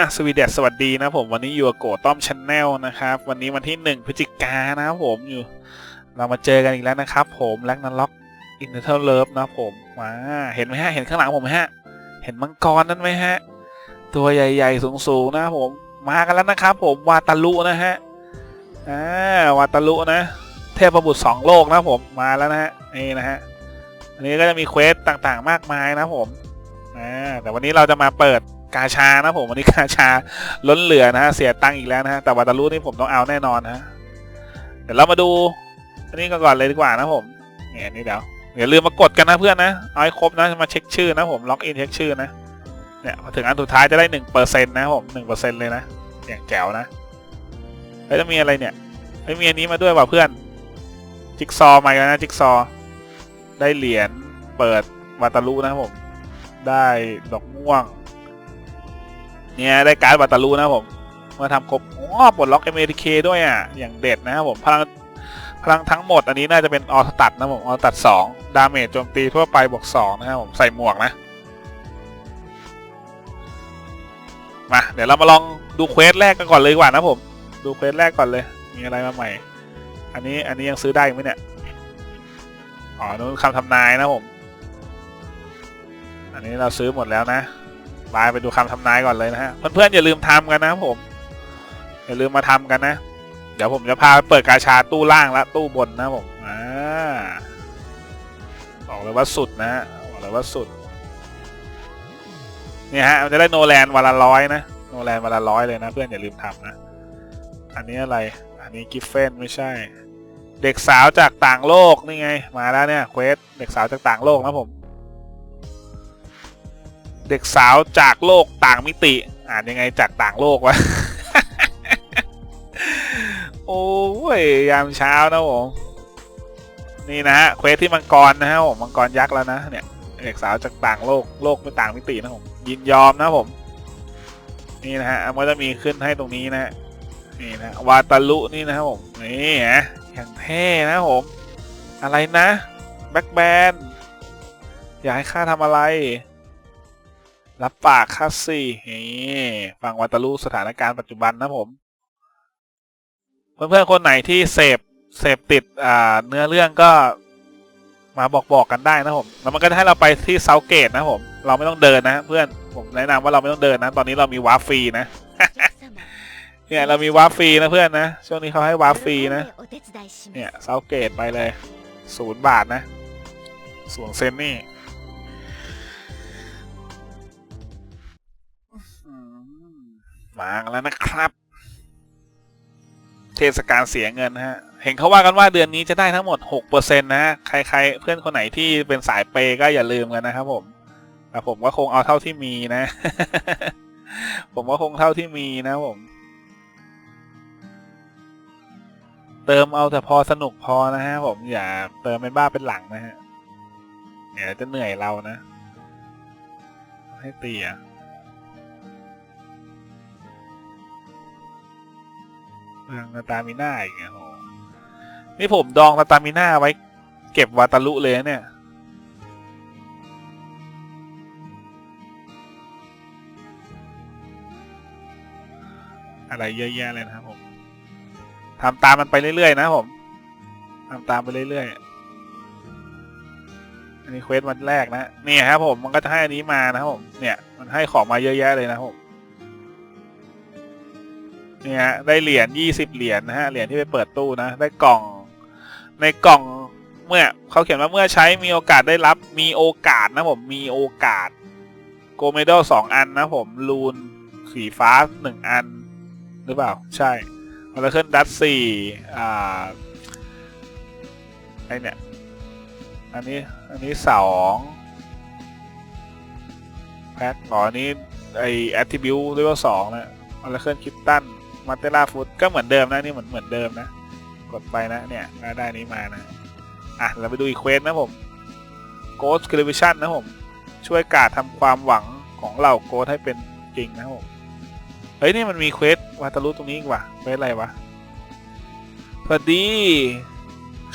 อะสวีเดสสวัสดีนะผมวันนี้อยู่กับโกต้อมชาแนลนะครับ วันนี้วันที่หนึ่งพฤศจิกานะครับผมอยู่ เรามาเจอกันอีกแล้วนะครับ ผมแล็กนันล็อกอินเทอร์เลิฟนะผมมาเห็นไหมฮะเห็นข้างหลังผมไหมฮะ เห็นมังกรนั้นไหมฮะ ตัวใหญ่ๆสูงๆนะผมมากันแล้วนะครับ ผมวาตาลุนะฮะอ่าวาตาลุนะ เทพบุตรสองโลกนะผมมาแล้วนะฮะนี่นะฮะอันนี้ก็จะมีเควสต่างๆมากมายนะผมอ่าแต่วันนี้เราจะมาเปิด กาชานะผมวันนี้กาชาล้นเหลือนะฮะเสียตังค์อีกแล้วนะฮะแต่วาตาลุนี่ผมต้องเอาแน่นอนนะเดี๋ยวเรามาดูอันนี้ก่อนเลยดีกว่านะผมเนี่ยนี่เดี๋ยวอย่าลืมมากดกันนะเพื่อนนะเอาให้ครบนะมาเช็คชื่อนะผมล็อกอินเช็คชื่อนะเนี่ยพอถึงอันสุดท้ายจะได้หนึ่งเปอร์เซ็นต์นะผมหนึ่งเปอร์เซ็นต์เลยนะอย่างแจ๋วนะเฮ้ยจะมีอะไรเนี่ยเฮ้ยมีอันนี้มาด้วยว่ะเพื่อน จิ๊กซอว์มาแล้วนะจิ๊กซอว์ได้เหรียญเปิดวาตาลุนะผม ได้ดอกม่วง เนี่ยได้การ์ดวาตาลุนะผมมื่อทำครบอ๋อปลดล็อก MATK ด้วยอะอย่างเด็ดนะครับผมพลังพลังทั้งหมดอันนี้น่าจะเป็นออสตัดนะผมออสตัดสองดาเมจโจมตีทั่วไปบวกสองนะครับผมใส่หมวกนะ มาเดี๋ยวเรามาลองดูเควสแรกกันก่อนเลยดีกว่านะผม ดูเควสแรกก่อนเลย มีอะไรมาใหม่ อันนี้อันนี้ยังซื้อได้ไหมเนี่ยอ๋อนู้นคำทำนายนะผม อันนี้เราซื้อหมดแล้วนะ บาไปดูคำทำนายก่อนเลยนะฮะ เพื่อนๆอย่าลืมทำกันนะผม อย่าลืมมาทำกันนะ เดี๋ยวผมจะพาไปเปิดกาชาตู้ล่างและตู้บนนะผมอ่าบอกเลยว่าสุดนะฮะบอกเลยว่าสุดเนี่ยฮะมันจะได้โนแลนวันละร้อยนะโนแลนวันละร้อยเลยนะ เพื่อนอย่าลืมทำนะ อันนี้อะไร อันนี้กิฟเฟนไม่ใช่ เด็กสาวจากต่างโลกนี่ไง มาแล้วเนี่ยเควสเด็กสาวจากต่างโลกนะผม เด็กสาวจากโลกต่างมิติ อ่านยังไงจากต่างโลกวะ โอ้ยยามเช้านะผม นี่นะฮะเควสที่มังกรนะฮะผมมังกรยักษ์แล้วนะเนี่ย เด็กสาวจากต่างโลกโลกไม่ต่างมิตินะผมยินยอมนะผม นี่นะฮะมันจะมีขึ้นให้ตรงนี้นะฮะนี่นะวาตาลุนี่นะครับผมนี่ฮะอย่างเท่นะผม อะไรนะแบ็กแบนอยากให้ข้าทำอะไร รับปากข้าสินี่ฟังวาตาลุสถานการณ์ปัจจุบันนะผม เพื่อนๆคนไหนที่เสพเสพติดอ่าเนื้อเรื่องก็มาบอกบอกกันได้นะผม แล้วมันก็จะให้เราไปที่เซาเกตนะผม เราไม่ต้องเดินนะเพื่อน ผมแนะนำว่าเราไม่ต้องเดินนะ ตอนนี้เรามีวาร์ฟรีนะ เนี่ยเรามีวาร์ฟรีนะเพื่อนนะ ช่วงนี้เขาให้วาร์ฟรีนะ เนี่ยเซาเกตไปเลยศูนย์บาทนะศูนย์เซนนี่ มากแล้วนะครับ เทศกาลเสียเงินนะฮะ เห็นเขาว่ากันว่าเดือนนี้จะได้ทั้งหมดหกเปอร์เซ็นะฮะ ใคร ๆ เพื่อนคนไหนที่เป็นสายเปย์ก็อย่าลืมกันนะครับผมแต่ผมก็คงเอาเท่าที่มีนะ ผมก็คงเท่าที่มีนะผม เติมเอาแต่พอสนุกพอนะฮะผมอย่าเติมเป็นบ้าเป็นหลังนะฮะ เดี๋ยวจะเหนื่อยเรานะ ให้เตีย เรื่องนาตามิน่าอีกเนี่ยโหนี่ผมดองนาตามิน่าไว้ เก็บวาตาลุเลยนะเนี่ย อะไรเยอะแยะเลยนะครับผมทำตามมันไปเรื่อยๆนะผมทำตามไปเรื่อยๆ อันนี้เควสวันแรกนะนี่ครับผม มันก็จะให้อันนี้มานะครับผม เนี่ย มันให้ของมาเยอะแยะเลยนะครับผม เนี่ยฮะได้เหรียญยี่สิบเหรียญนะฮะเหรียญที่ไปเปิดตู้นะ ได้กล่องในกล่องเมื่อเขาเขียนว่าเมื่อใช้มีโอกาสได้รับมีโอกาสนะผมมีโอกาสโกเมดอลสองอันนะผมลูนสีฟ้าหนึ่งอัน หรือเปล่า ใช่มาราเคิลดัตสี่อ่าไอเนี่ยอันนี้อันนี้สองแพ็คอ๋ออันนี้ไอแอตทิบิวเลเวลสองนะมาราเคิลคิปตัน มาเตล่าฟุตก็เหมือนเดิมนะนี่เหมือนเหมือนเดิมนะ กดไปนะเนี่ยได้นี้มานะ อะ เราไปดูอีกเควสนะผม Ghost c e l e b r a t i o n นะผม ช่วยกาดทำความหวังของเหล่าโกดให้เป็นจริงนะผมเฮ้ยนี่มันมีเควสวาตารุตรงนี้อีกว่ะเควสอะไรวะพอดี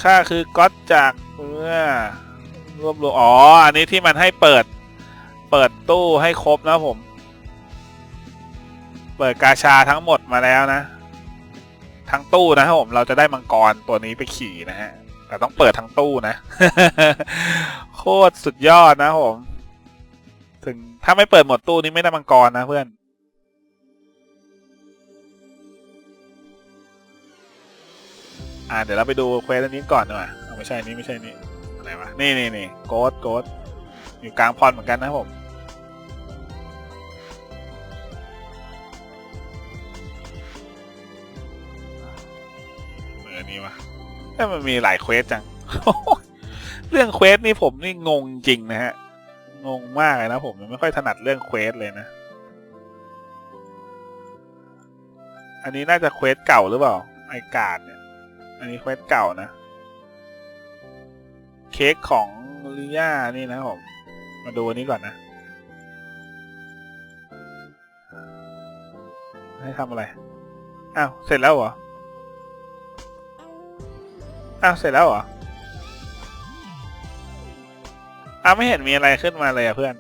ข้าคือก๊อตจากเมื่อรวบรวมอ๋ออันนี้ที่มันให้เปิด เปิดตู้ให้ครบนะผม เปิดกาชาทั้งหมดมาแล้วนะ ทั้งตู้นะครับผมเราจะได้มังกรตัวนี้ไปขี่นะฮะแต่ต้องเปิดทั้งตู้นะ โคตรสุดยอดนะผม ถึงถ้าไม่เปิดหมดตู้นี้ไม่ได้มังกรนะเพื่อน อ่าเดี๋ยวเราไปดูเควสอันนี้ก่อนดีกว่าเอาไม่ใช่นี่ไม่ใช่นี่อะไรวะนี่นี่นี่โกดโกดอยู่กลางพรเหมือนกันนะผม นี่วะแต่มันมีหลายเควสจัง เรื่องเควสนี่ผมนี่งงจริงนะฮะ งงมากเลยนะผมยังไม่ค่อยถนัดเรื่องเควสเลยนะ อันนี้น่าจะเควสเก่าหรือเปล่า ไอการ์ดเนี่ย อันนี้เควสเก่านะ เค้กของลิย่านี่นะผม มาดูอันนี้ก่อนนะ ให้ทำอะไร อ้าว เสร็จแล้วเหรอ อ้าวเสร็จแล้วเหรออ้าวไม่เห็นมีอะไรขึ้นมาเลยอะเพื่อน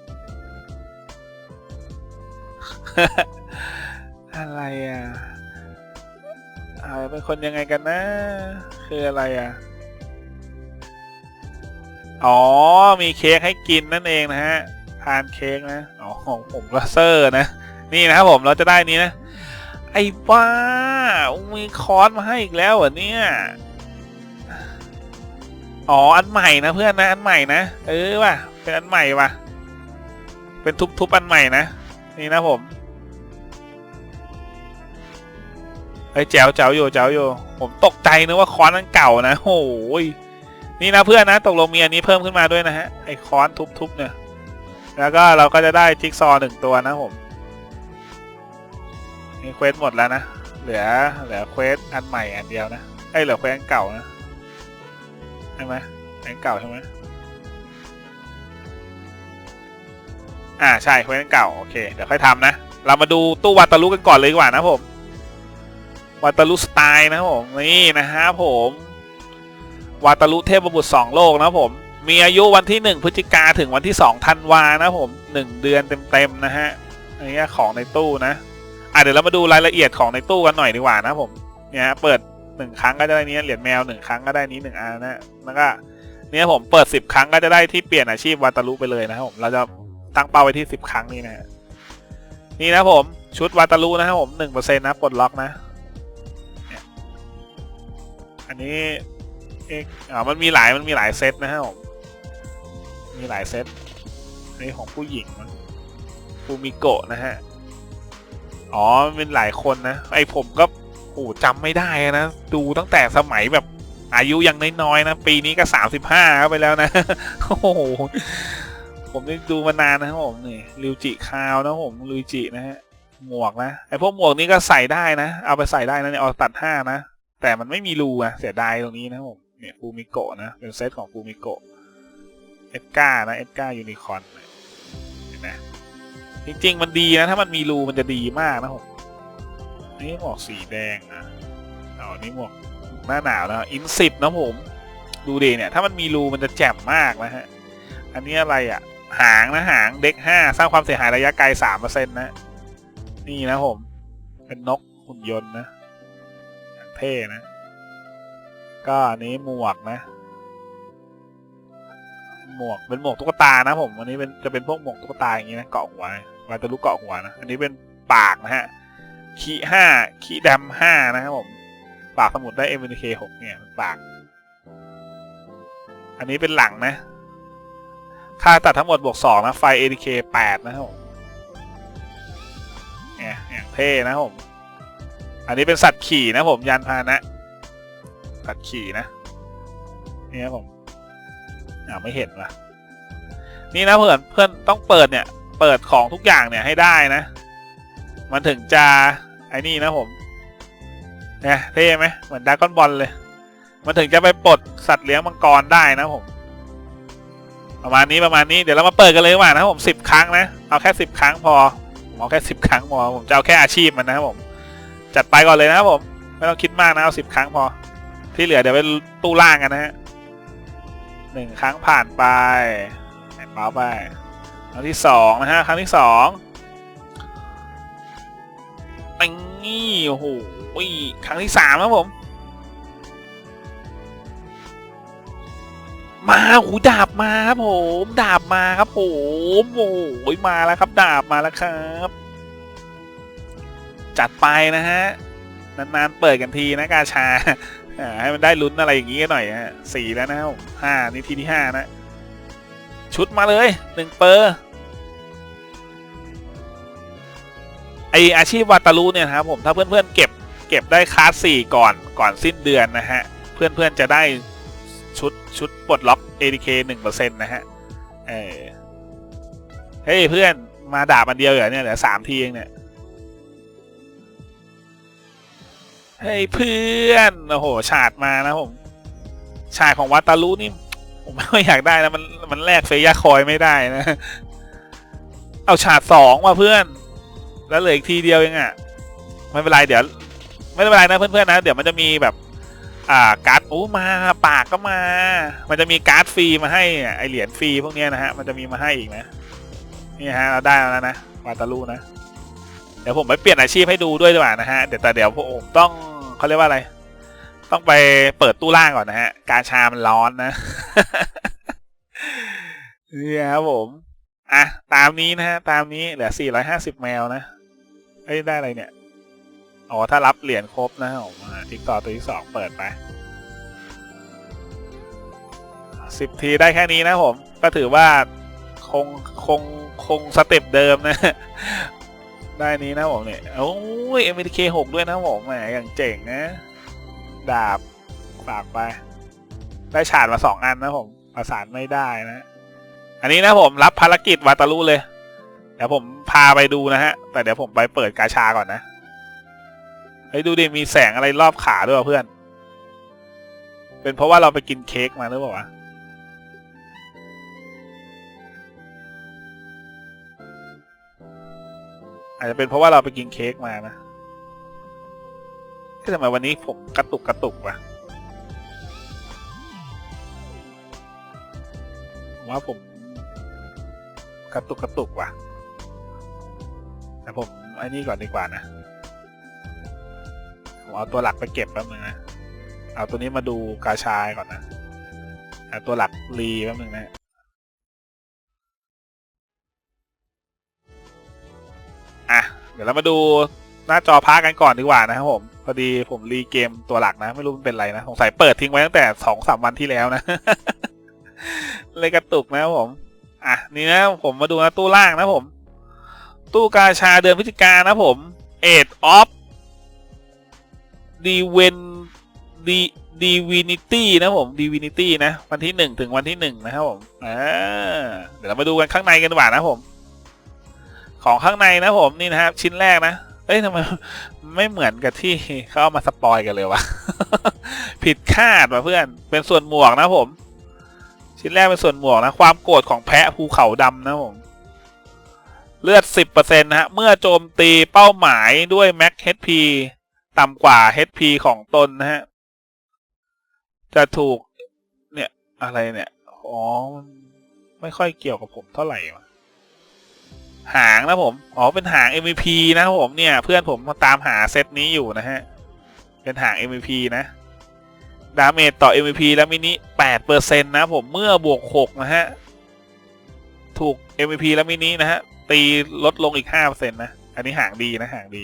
อะไรอะอ่าเป็นคนยังไงกันนะ คืออะไรอะอ๋อ มีเค้กให้กินนั่นเองนะฮะ ทานเค้กนะ อ๋อ ของผมก็เซอร์นะ นี่นะครับผมเราจะได้นี้นะ ไอ้บ้า มีคอร์สมาให้อีกแล้วเหรอเนี่ย อ๋อ อันใหม่นะเพื่อนนะอันใหม่นะ เออว่ะ เป็นอันใหม่ว่ะ เป็นทุบๆอันใหม่นะ นี่นะผมเฮ้ยแจ๋วแจ๋วอยู่แจ๋วอยู่ผมตกใจนึกว่าค้อนนั้นเก่านะโอ้ยนี่นะเพื่อนนะตกลงมีอันนี้เพิ่มขึ้นมาด้วยนะฮะไอ้ค้อนทุบๆเนี่ย แล้วก็เราก็จะได้จิ๊กซอว์หนึ่งตัวนะผมนี่เควสหมดแล้วนะเหลือเหลือเควสอันใหม่อันเดียวนะไอ้เหลือเควสอันเก่านะ ใช่ไหมอันเก่าใช่ไหมอ่าใช่เควสอันเก่าโอเคเดี๋ยวค่อยทำนะ เรามาดูตู้วาตาลุกันก่อนเลยดีกว่านะผมวาตาลุสไตล์นะผมนี่นะฮะผมวาตาลุเทพบุตรสองโลกนะผมมีอายุวันที่หนึ่งพฤศจิกาถึงวันที่สองธันวานะผมหนึ่งเดือนเต็มๆนะฮะอันนี้ของในตู้นะ อะเดี๋ยวเรามาดูรายละเอียดของในตู้กันหน่อยดีกว่านะผมเนี่ยฮะเปิด หนึ่งครั้งก็จะได้นี้เหรียญแมวหนึ่งครั้งก็ได้นี้หนึ่งอันนะแล้วก็เนี่ยผมเปิดสิบครั้งก็จะได้ที่เปลี่ยนอาชีพวาตาลุไปเลยนะครับผมเราจะตั้งเป้าไว้ที่สิบครั้งนี่นะฮะนี่นะผมชุดวาตาลุนะครับผมหนึ่งเปอร์เซ็นต์นะปลดล็อกนะอันนี้เอกอ่ามันมีหลายมันมีหลายเซตนะฮะผมมีหลายเซตนนี้ของผู้หญิงนะฟูมิโกะนะฮะอ๋อเป็นหลายคนนะไอผมก็ โอ้จำไม่ได้นะ ดูตั้งแต่สมัยแบบอายุยังน้อยๆนะ ปีนี้ก็สามสิบห้าไปแล้วนะ โอ้โห ผมนี่ดูมานานนะครับผมนี่ริวจิคาวนะผมริวจินะฮะหมวกนะไอพวกหมวกนี้ก็ใส่ได้นะ เอาไปใส่ได้นะเนี่ยเอาตัดห้านะ แต่มันไม่มีรูอะเสียดายตรงนี้นะผมเนี่ยฟูมิโกะนะ เป็นเซตของฟูมิโกะเอ็ดก้านะเอ็ดก้ายูนิคอนเห็นไหมจริงๆมันดีนะ ถ้ามันมีรูมันจะดีมากนะผม นี่หมวกสีแดงนะอ๋อนี่หมวกหน้าหนาวนะอินสิบนะผม ดูดีเนี่ย ถ้ามันมีรูมันจะแจ่มมากนะฮะ อันนี้อะไรอะหางนะหางเด็กห้าสร้างความเสียหายระยะไกลสามเปอร์เซ็นต์นะ นี่นะผม เป็นนกหุ่นยนต์นะเท่นะ ก็อันนี้หมวกนะหมวกเป็นหมวกตุ๊กตานะผมอันนี้เป็นจะเป็นพวกหมวกตุ๊กตาอย่างนี้นะเกาะหัววาตาลุเกาะหัวนะอันนี้เป็นปากนะฮะ ขีห้าขีดำห้านะครับผม ปากสมุดได้ m อ็ k หกเนี่ย ปาก อันนี้เป็นหลังนะ ค่าตัดทั้งหมดบวกสองนะ ไฟ ADK แปดนะครับผมเนี่ยอย่างเท่นะครับผม อันนี้เป็นสัตว์ขี่นะผมยานพาหนะ สัตว์ขี่นะ เนี่ครับผมอ่าไม่เห็นว่ะนี่นะเพื่อนเพื่อนต้องเปิดเนี่ย เปิดของทุกอย่างเนี่ยให้ได้นะ มันถึงจะ อ้นี่นะผมเนี่ยเท่ไหมเหมือนดากอนบอลเลย มันถึงจะไปปลดสัตว์เลี้ยงมังกรได้นะผม ประมาณนี้ประมาณนี้เดี๋ยวเรามาเปิดกันเลยว่านะผมสิบครั้งนะเอาแค่สิบครั้งพอผมเอาแค่สิบครั้งพอผมจะเอาแค่อาชีพมันนะผม จัดไปก่อนเลยนะครับผม ไม่ต้องคิดมากนะเอาสิบครั้งพอ ที่เหลือเดี๋ยวไปตู้ล่างกันนะฮะหนึ่งครั้งผ่านไปแอนเมาส์ไปครั้งที่สองนะฮะครั้งที่สองติง นี่ โอ้โหครั้งที่สามครับผม มาหูดาบมาครับผม ดาบมาครับผมโอ้โหมาแล้วครับ ดาบมาแล้วครับ จัดไปนะฮะ นานๆเปิดกันทีนะกาชาให้มันได้ลุ้นอะไรอย่างงี้กันหน่อยฮะสี่แล้วนะห้านี่ทีที่ห้านะ ชุดมาเลยหนึ่งเปอร์ ไออาชีพวาตารุเนี่ยนะครับผมถ้าเพื่อนๆเก็บเก็บได้คลาสสี่ก่อนก่อนสิ้นเดือนนะฮะ เพื่อนๆจะได้ชุดชุดปลดล็อก ADK หนึ่งเปอร์เซ็นต์นะฮะเออเฮ้ยเพื่อนมาดาบอันเดียวเหรอเนี่ยเหลือสามทีเองเนี่ยเฮ้ยเพื่อนโอ้โหฉาดมานะผมฉาดของวาตารุนี่ผมไม่ค่อยอยากได้นะมันมันแลกเฟย่าคอยไม่ได้นะ เอาฉาดสองว่ะเพื่อน แล้วเหลืออีกทีเดียวเองอะ่ะไม่เป็นไรเดี๋ยว ไม่เป็นไรนะเพื่อนๆนะ เดี๋ยวมันจะมีแบบ อ่าการ์ดโอ้มาปากก็มา มันจะมีการ์ดฟรีมาให้อะไอเหรียญฟรีพวกเนี้ยนะฮะมันจะมีมาให้อีกนะนี่ฮะเราได้แล้วนะวาตาลูนะเดี๋ยวผมไปเปลี่ยนอาชีพให้ดูด้วยดีกว่านะฮะเดี๋ยวแต่เดี๋ยวผมต้องเขาเรียกว่าอะไร ต้องไปเปิดตู้ล่างก่อนนะฮะ กาชามันร้อนนะนี่ครับผมอะตามนี้นะฮะตามนี้เหลือ450 แมวนะ เอ้ย ได้อะไรเนี่ย อ๋อ ถ้ารับเหรียญครบนะผมาทิกต่อตัวที่สองเปิดไปสิบทีได้แค่นี้นะผม ก็ถือว่าคงคงคงสเต็ปเดิมนะ ได้นี้นะผมเนี่ย โอ้ย MTK 6ด้วยนะผมแหมอย่างเจ๋งนะ ดาบฝากไป ได้ฉาดมาสองอันนะผม ประสานไม่ได้นะ อันนี้นะผมรับภารกิจวาตารุเลย เดี๋ยวผมพาไปดูนะฮะ แต่เดี๋ยวผมไปเปิดกาชาก่อนนะเฮ้ยดูดิมีแสงอะไรรอบขาด้วยวะเพื่อน เป็นเพราะว่าเราไปกินเค้กมาหรือเปล่าวะอาจจะเป็นเพราะว่าเราไปกินเค้กมานะทำไมวันนี้ผมกระตุกกระตุกวะผมว่าผมกระตุกกระตุกว่ะ แต่ผมไอ้นี่ก่อนดีกว่านะ ผมเอาตัวหลักไปเก็บแป๊บนึงนะ เอาตัวนี้มาดูกาชายก่อนนะเอาตัวหลักรีแป๊บนึงนะอะเดี๋ยวเรามาดูหน้าจอพักกันก่อนดีกว่านะครับผมพอดีผมรีเกมตัวหลักนะ ไม่รู้มันเป็นไรนะสงสัยเปิดทิ้งไว้ตั้งแต่สองสามวันที่แล้วนะ เลยกระตุกนะครับผม อะนี่นะผมมาดูนะตู้ล่างนะผม ตู้กาชาเดือนพฤศจิกายนนะผมเอ็ดออฟดีเวนดีดีวินิตี้นะผมดีวินิตี้นะ วันที่หนึ่งถึงวันที่หนึ่งนะครับผมอ่าเดี๋ยวเรามาดูกันข้างในกันดีกว่านะผม ของข้างในนะผมนี่นะครับ ชิ้นแรกนะเอ้ยทำไมไม่เหมือนกับที่เขาเอามาสปอยกันเลยวะผิดคาดว่ะเพื่อน เป็นส่วนหมวกนะผม ชิ้นแรกเป็นส่วนหมวกนะ ความโกรธของแพะภูเขาดำนะผม เลือด 10%นะฮะ เมื่อโจมตีเป้าหมายด้วยแม็ก HP ต่ำกว่า HP ของตนนะฮะ จะถูก เนี่ย อะไรเนี่ย อ๋อ ไม่ค่อยเกี่ยวกับผมเท่าไหร่หางนะผม อ๋อ เป็นหาง MVP นะผมเนี่ย เพื่อนผมมาตามหาเซตนี้อยู่นะฮะ เป็นหาง MVP นะ ดาเมจต่อ MVP แล้วมินิ8%นะผม เมื่อบวก 6 นะฮะ ถูก MVP แล้วมินินะฮะ ตีลดลงอีก5%นะ อันนี้ห่างดีนะห่างดี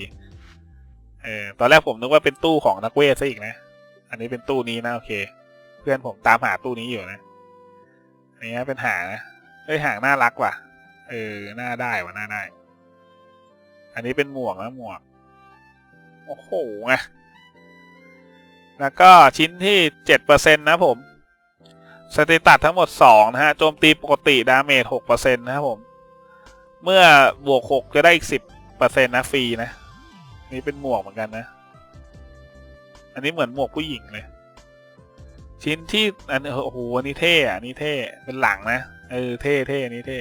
เออตอนแรกผมนึกว่าเป็นตู้ของนักเวทซะอีกนะ อันนี้เป็นตู้นี้นะ โอเค เพื่อนผมตามหาตู้นี้อยู่นะอันนี้เป็นหางนะเอ้ยหางน่ารักว่ะ เออน่าได้ว่ะน่าได้ อันนี้เป็นหมวกนะหมวก โอ้โหไงแล้วก็ชิ้นที่เจ็ดเปอร์เซ็นนะผม สเตตัสทั้งหมดสองนะฮะ โจมตีปกติ ดาเมจหกเปอร์เซ็นนะครับผม เมื่อบวกหกจะได้อีกสิบเปอร์เซ็นนะฟรีนะ นี่เป็นหมวกเหมือนกันนะ อันนี้เหมือนหมวกผู้หญิงเลย ชิ้นที่อันโอ้โหอันนี้เท่อะอันนี้เท่เป็นหลังนะ เออ เท่เท่อันนี้เท่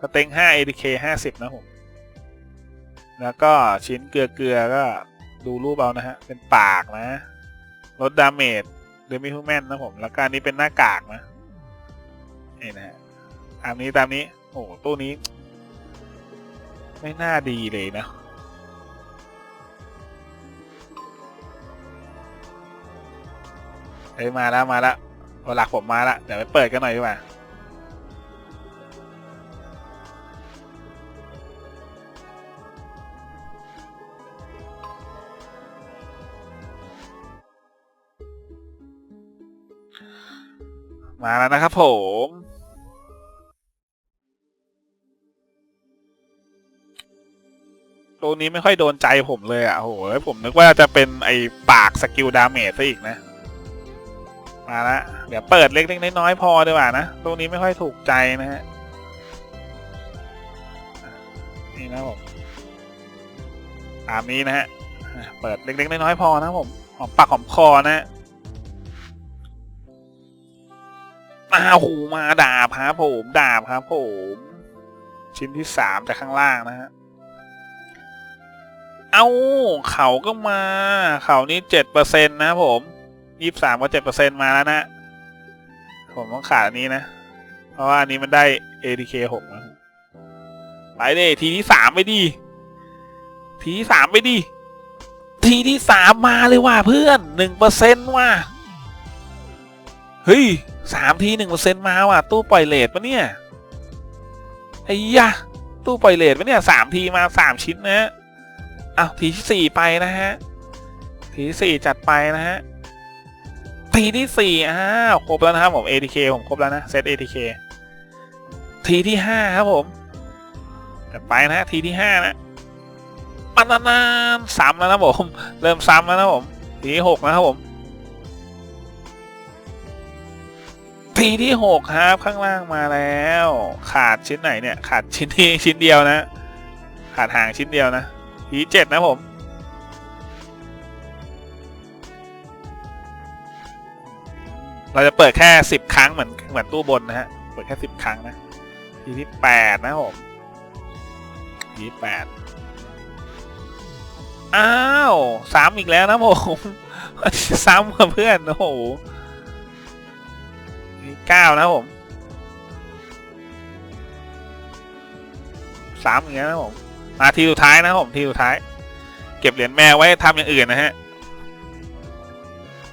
สเต็งห้า ADK ห้าสิบนะผม แล้วก็ชิ้นเกลือเกลือก็ดูรูปเอานะฮะ เป็นปากนะ ลดดาเมจ เดมิฮูแมนนะผม แล้วการนี้เป็นหน้ากากนะนี่นะตามนี้ตามนี้ โอ้ตู้นี้ ไม่น่าดีเลยนะเอ้มาแล้วมาแล้วหลักผมมาแล้วเดี๋ยวไปเปิดกันหน่อยดีกว่า มาแล้วนะครับผม ตัวนี้ไม่ค่อยโดนใจผมเลยอะโอ้โหผมนึกว่าจะเป็นไอ้ปากสกิลดาเมจซะอีกนะ มาละเดี๋ยวเปิดเล็กๆน้อยๆพอดีกว่านะ ตัวนี้ไม่ค่อยถูกใจนะฮะ นี่นะผม ตามนี้นะฮะ เปิดเล็กๆน้อยๆพอนะผม หอมปากหอมคอนะฮะ มาหูมาด่าบครับผมด่าบครับผมชิ้นที่สามจากข้างล่างนะฮะเอาเขาก็มา เขานี่เจ็ดเปอร์เซ็นต์นะผมยี่สามก็เจ็ดเปอร์เซ็นต์มาแล้วนะผมต้องขาดอันนี้นะ เพราะว่าอันนี้มันได้ ATK หกนะไปเลยทีที่สามไปดีทีที่สามไปดีทีที่สามมาเลยว่ะเพื่อนหนึ่งเปอร์เซ็นต์ว่ะเฮ้ย สามทีหนึ่งเปอร์เซ็นต์มาว่ะตู้ปล่อยเลทปะเนี่ยไอ้ยะตู้ปล่อยเลทปะเนี่ยสามทีมาสามชิ้นนะฮะอ้าวทีที่สี่ไปนะฮะทีที่สี่จัดไปนะฮะทีที่สี่อ้าวครบแล้วนะครับผม ATK ผมครบแล้วนะเซต ATK ทีที่ห้าครับผมจัดไปนะฮะทีที่ห้านะปันนานๆซ้ำแล้วนะผม เริ่มซ้ำแล้วนะผม ทีที่หกนะครับผม ทีที่หกครับข้างล่างมาแล้ว ขาดชิ้นไหนเนี่ย ขาดชิ้นนี้ชิ้นเดียวนะ ขาดห่างชิ้นเดียวนะทีเจ็ดนะผมเราจะเปิดแค่สิบครั้งเหมือนเหมือนตู้บนนะฮะ เปิดแค่สิบครั้งนะ ทีที่แปดนะผมทีที่แปดอ้าวซ้ำอีกแล้วนะผมซ้ำกับเพื่อนโอ้โห เก้านะผมซ้ำอีกแล้นะผมมาทีสุดท้ายนะผมทีสุดท้าย เก็บเหรียญแม่ไว้ทำอย่างอื่นนะฮะ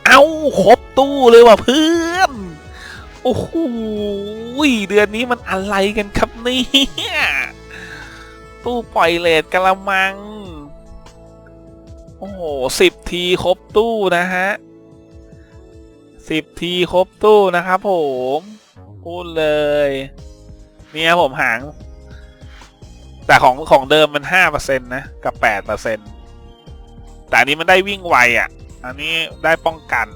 เอ้าครบตู้เลยว่ะเพื่อน โอ้โหเดือนนี้มันอะไรกันครับเนี่ยตู้ปล่อยเลทกระมัง โอ้โหสิบทีครบตู้นะฮะ สิบทีครบตู้นะครับผมพูดเลยเนี่ยผมหาง แต่ของของเดิมมันห้าเปอร์เซ็นต์นะ กับแปดเปอร์เซ็นต์แต่อันนี้มันได้วิ่งไวอะ อันนี้ได้ป้องกัน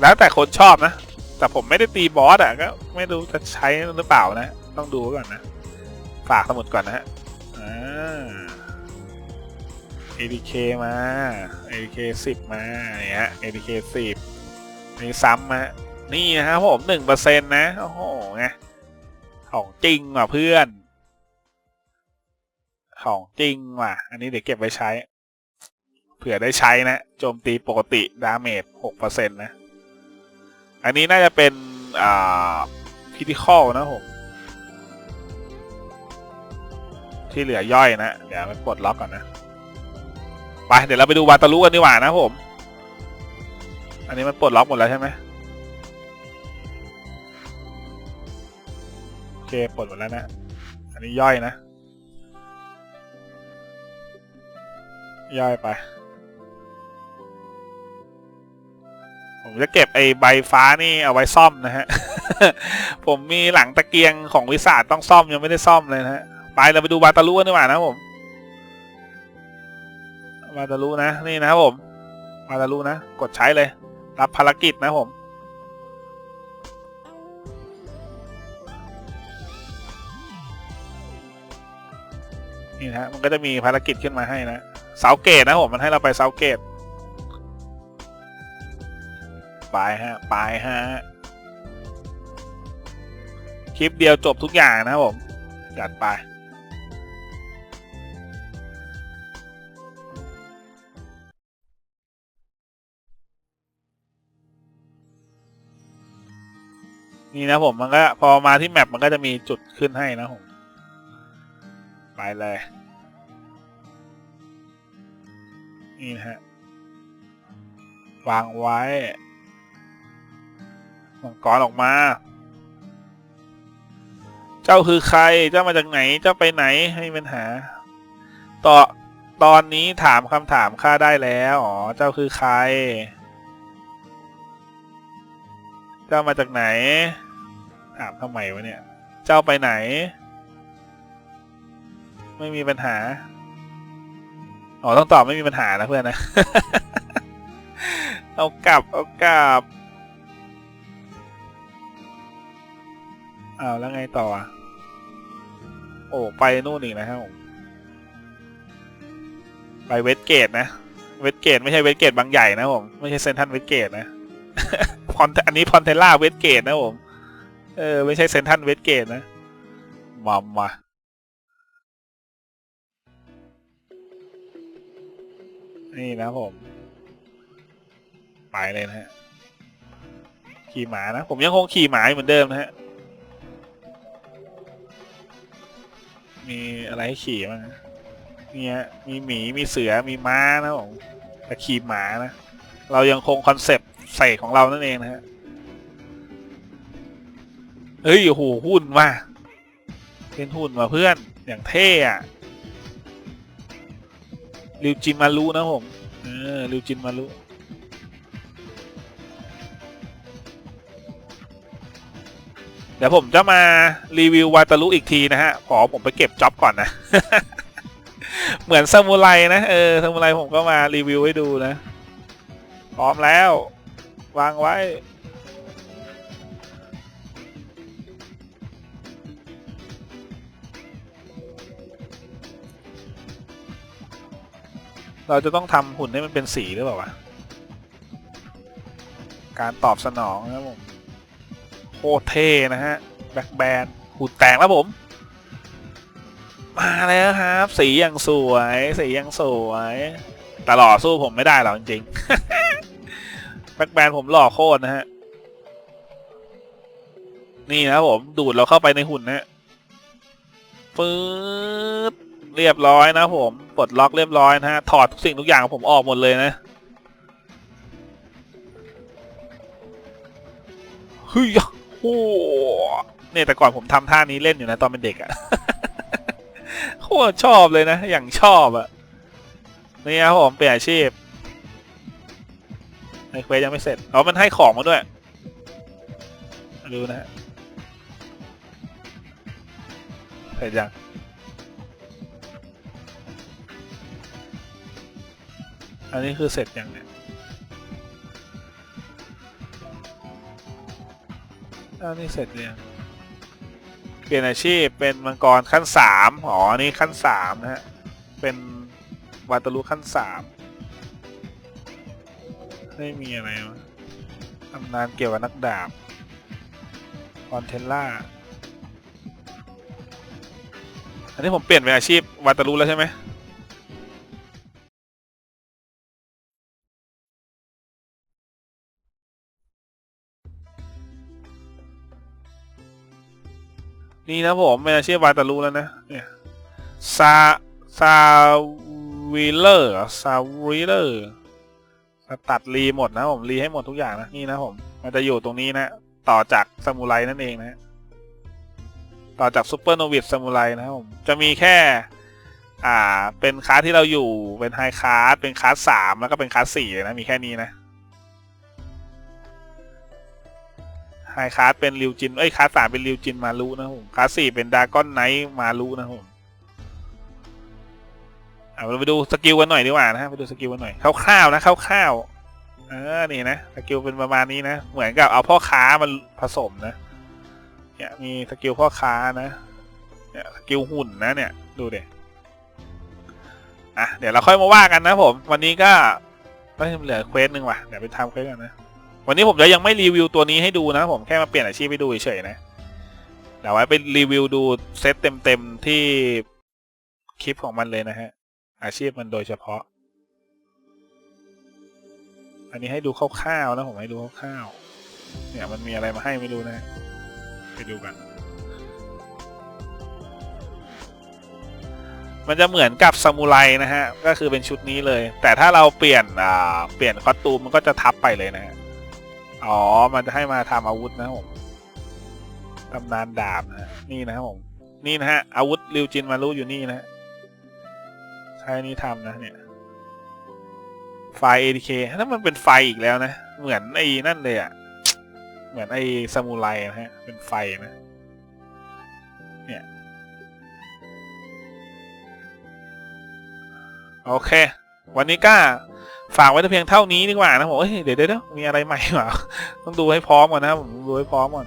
แล้วแต่คนชอบนะ แต่ผมไม่ได้ตีบอสอะก็ไม่รู้จะใช้หรือเปล่านะ ต้องดูก่อนนะ ฝากสมุดก่อนนะฮะอ่า ADK มา ADK สิบมาเนี่ยฮะ ADK สิบนี่ซ้ำมานี่นะครับผมหนึ่งเปอร์เซ็นต์นะ โอ้โหไงของจริงว่ะเพื่อน ของจริงว่ะ อันนี้เดี๋ยวเก็บไว้ใช้ เผื่อได้ใช้นะ โจมตีปกติดาเมจหกเปอร์เซ็นต์นะ อันนี้น่าจะเป็น อ่าพิธีคอลนะผม ที่เหลือย่อยนะ เดี๋ยวไปปลดล็อกก่อนนะ ไปเดี๋ยวเราไปดูวาตารุกันดีกว่านะผม อันนี้มันปลดล็อกหมดแล้วใช่ไหมโอเคปลดหมดแล้วนะ อันนี้ย่อยนะ ย่อยไป ผมจะเก็บไอ้ใบฟ้านี่เอาไว้ซ่อมนะฮะ ผมมีหลังตะเกียงของวิสาต้องซ่อมยังไม่ได้ซ่อมเลยนะฮะ ไปเราไปดูบาตารุกันดีกว่านะผม บาตารุนะนี่นะครับผมบาตารุนะ กดใช้เลย รับภารกิจนะผม นี่นะฮะมันก็จะมีภารกิจขึ้นมาให้นะเสาเกตนะผมมันให้เราไปเสาเกตไปฮะไปฮะคลิปเดียวจบทุกอย่างนะครับผม จัดไป นี่นะผมมันก็พอมาที่แมปมันก็จะมีจุดขึ้นให้นะผมไปเลยนี่นะฮะวางไว้มังกรออกมา เจ้าคือใคร เจ้ามาจากไหน เจ้าไปไหนให้มีปัญหา ต่อตอนนี้ถามคำถามข้าได้แล้ว อ๋อ เจ้าคือใคร เจ้ามาจากไหน ถามทำไมวะเนี่ย เจ้าไปไหน ไม่มีปัญหา อ๋อต้องตอบไม่มีปัญหานะเพื่อนนะ เอากลับ เอากลับอ้าวแล้วไงต่ออะ โอ้ไปนู่นอีกนะครับไปเวสเกตนะ เวสเกตไม่ใช่เวสเกตบางใหญ่นะผม ไม่ใช่เซนทันเวสเกตนะพอนอันนี้พอนเทล่าเวสเกตนะผม เออ ไม่ใช่เซนทันเวสเกตนะมามานี่นะผม ไปเลยนะฮะ ขี่หมานะ ผมยังคงขี่หมาเหมือนเดิมนะฮะ มีอะไรให้ขี่บ้างเนี่ยมีหมีมีเสือมีม้านะผมแต่ขี่หมานะ เรายังคงคอนเซปต์ใส่ของเรานั่นเองนะฮะ เฮ้ยโอ้โหหุ้นว่ะเป็นหุ้นว่ะเพื่อนอย่างเท่อะริวจินมารุนะผมเออริวจินมารุเดี๋ยวผมจะมารีวิววาตารุอีกทีนะฮะ ขอผมไปเก็บจ็อบก่อนนะ เหมือนซามูไรนะเออซามูไรผมก็มารีวิวให้ดูนะ พร้อมแล้ว วางไว้ เราจะต้องทำหุ่นให้มันเป็นสีหรือเปล่าวะ การตอบสนองนะครับผมโคตรเท่นะฮะแบ็คแบนหุ่นแตกแล้วผม มาแล้วครับ สีอย่างสวย สีอย่างสวยแต่หล่อสู้ผมไม่ได้หรอกจริงๆ แบ็คแบนผมหล่อโคตรนะฮะ นี่นะผมดูดเราเข้าไปในหุ่นนะฮะฟืด เรียบร้อยนะผมปลดล็อกเรียบร้อยนะฮะถอดทุกสิ่งทุกอย่างของผมออกหมดเลยนะเฮ้ยโอ้เนี่ยแต่ก่อนผมทำท่านี้เล่นอยู่นะตอนเป็นเด็กอะโคตรชอบเลยนะ อย่างชอบอะนี่ครับผมเปลี่ยนอาชีพในเควสยังไม่เสร็จอ๋อมันให้ของมาด้วยดูนะฮะเสร็จยัง อันนี้คือเสร็จยังเนี่ยอันนี้เสร็จยังเปลี่ยนอาชีพเป็นมังกรขั้นสามอ๋อ นี่ขั้นสามนะฮะ เป็นวาตารุขั้นสามไม่มีอะไรวะตำนานเกี่ยวกับนักดาบคอนเทนล่า อันนี้ผมเปลี่ยนเป็นอาชีพวาตารุแล้วใช่ไหม นี่นะผมเป็นอาชีพวาตารุแล้วนะเนี่ยซาซาวิลเลอร์ซาวิลเลอร์ตัดรีหมดนะผมรีให้หมดทุกอย่างนะนี่นะผม มันจะอยู่ตรงนี้นะ ต่อจากซามูไรนั่นเองนะ ต่อจากซูเปอร์โนวิดซามูไรนะผม จะมีแค่ อ่า เป็นคลาสที่เราอยู่เป็นไฮคลาสเป็นคลาสสามแล้วก็เป็นคลาสสี่นะมีแค่นี้นะ ไฮคาสเป็นริวจิน เอ้ยคาสสามเป็นริวจินมารุนะผมคาสสี่เป็นดากอนไนท์มารุนะผมเอาเราไปดูสกิลกันหน่อยดีกว่านะฮะไปดูสกิลกันหน่อยคร่าวๆนะคร่าวๆเออนี่นะสกิลเป็นประมาณนี้นะเหมือนกับเอาพ่อค้ามาผสมนะเนี่ยมีสกิลพ่อค้านะเนี่ยสกิลหุ่นนะเนี่ยดูเด็อะเดี๋ยวเราค่อยมาว่ากันนะผม วันนี้ก็ไม่เหลือเควสหนึ่งว่ะเดี๋ยวไปทำเควสกันนะ วันนี้ผมจะยังไม่รีวิวตัวนี้ให้ดูนะ ผมแค่มาเปลี่ยนอาชีพให้ดูเฉยๆนะเดี๋ยวไว้ไปรีวิวดูเซตเต็มๆที่คลิปของมันเลยนะฮะ อาชีพมันโดยเฉพาะ อันนี้ให้ดูคร่าวๆนะผมให้ดูคร่าวๆเนี่ยมันมีอะไรมาให้ไม่รู้นะ ไปดูกัน มันจะเหมือนกับซามูไรนะฮะ ก็คือเป็นชุดนี้เลย แต่ถ้าเราเปลี่ยนอ่าเปลี่ยนคอสตูมมันก็จะทับไปเลยนะฮะ อ๋อ มันจะให้มาทำอาวุธนะครับผมตำนานดาบนะฮะนี่นะครับผม นี่นะฮะ อาวุธริวจินมารุอยู่นี่นะใช้นี่ทำนะ เนี่ย ไฟ ADK ถ้ามันเป็นไฟอีกแล้วนะ เหมือนไอ้นั่นเลยอะ่ะเหมือนไอ้ซามูไรนะฮะ เป็นไฟนะ เนี่ย โอเค วันนี้ก็ ฝากไว้แต่เพียงเท่านี้ดีกว่านะผมเอ้ยเดี๋ยวเดี๋ยวเดี๋ยวมีอะไรใหม่เปล่าต้องดูให้พร้อมก่อนนะผมดูให้พร้อมก่อน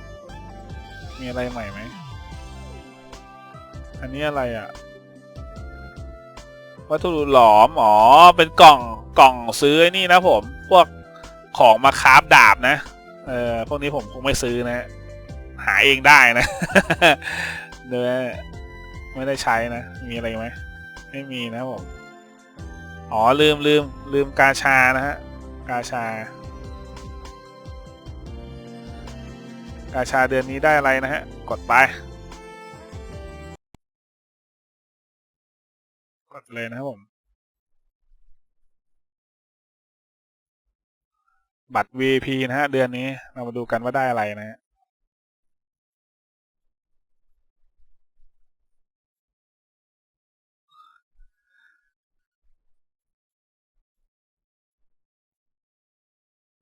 มีอะไรใหม่ไหมอันนี้อะไรอะวัตถุหลอมอ๋อเป็นกล่องกล่องซื้อไอ้นี่นะผม พวกของมาคราฟดาบนะเออพวกนี้ผมคงไม่ซื้อนะ หาเองได้นะเนื้อไม่ได้ใช้นะ มีอะไรไหมไม่มีนะผม อ๋อลืมลืมลืมกาชานะฮะกาชา กาชาเดือนนี้ได้อะไรนะฮะ กดไป กดเลยนะครับผม บัตร VIP นะฮะ เดือนนี้เรามาดูกันว่าได้อะไรนะฮะ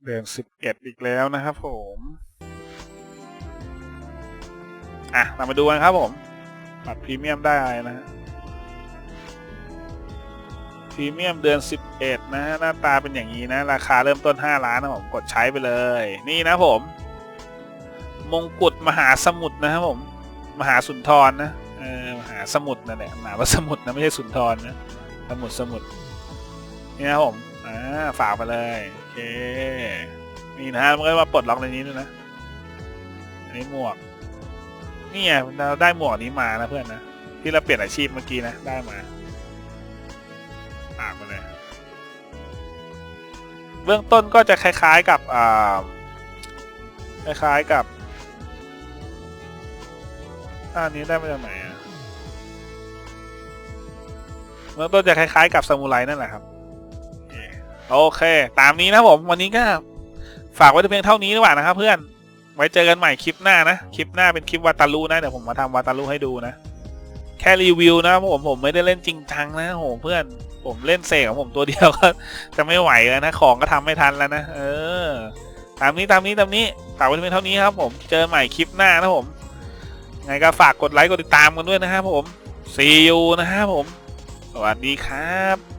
เดือนสิบเอ็ดอีกแล้วนะครับผมอะเรามาดูกันครับผมบัตรพรีเมียมได้อะไรนะฮะพรีเมียมเดือน 11 นะฮะหน้าตาเป็นอย่างนี้นะ ราคาเริ่มต้น 5 ล้านนะผมกดใช้ไปเลย นี่นะผม มงกุฎมหาสมุทรนะครับผม มหาสุนทรนะเออมหาสมุทรนั่นแหละมหาว่าสมุทรนะไม่ใช่สุนทรนะสมุทรสมุทรนี่นะผมอ่าฝากไปเลย นี่นะฮะมันก็มาปลดล็อกในนี้ด้วยนะ อันนี้หมวก นี่ไงเราได้หมวกนี้มานะเพื่อนนะ ที่เราเปลี่ยนอาชีพเมื่อกี้นะ ได้มาฝากไปเลย เบื้องต้นก็จะคล้าย ๆกับอ่าคล้ายๆกับอันนี้ได้มาจากไหนอะเบื้องต้นจะคล้ายๆกับซามูไรนั่นแหละครับ โอเค ตามนี้นะผม วันนี้ก็ฝากไว้แต่เพียงเท่านี้ดีกว่านะครับ เพื่อน ไว้เจอกันใหม่คลิปหน้านะ คลิปหน้าเป็นคลิปวาตาลูนะ เดี๋ยวผมมาทำวาตาลูให้ดูนะ แค่รีวิวนะผมผมไม่ได้เล่นจริงจังนะโหเพื่อน ผมเล่นเสกของผมตัวเดียวก็จะไม่ไหวแล้วนะ ของก็ทำไม่ทันแล้วนะ เออ ตามนี้ตามนี้ตามนี้ ฝากไว้เพียงเท่านี้ครับ ผม เจอใหม่คลิปหน้านะผม ไงก็ฝากกดไลค์กดติดตามกันด้วยนะครับผม see you นะครับผม สวัสดีครับ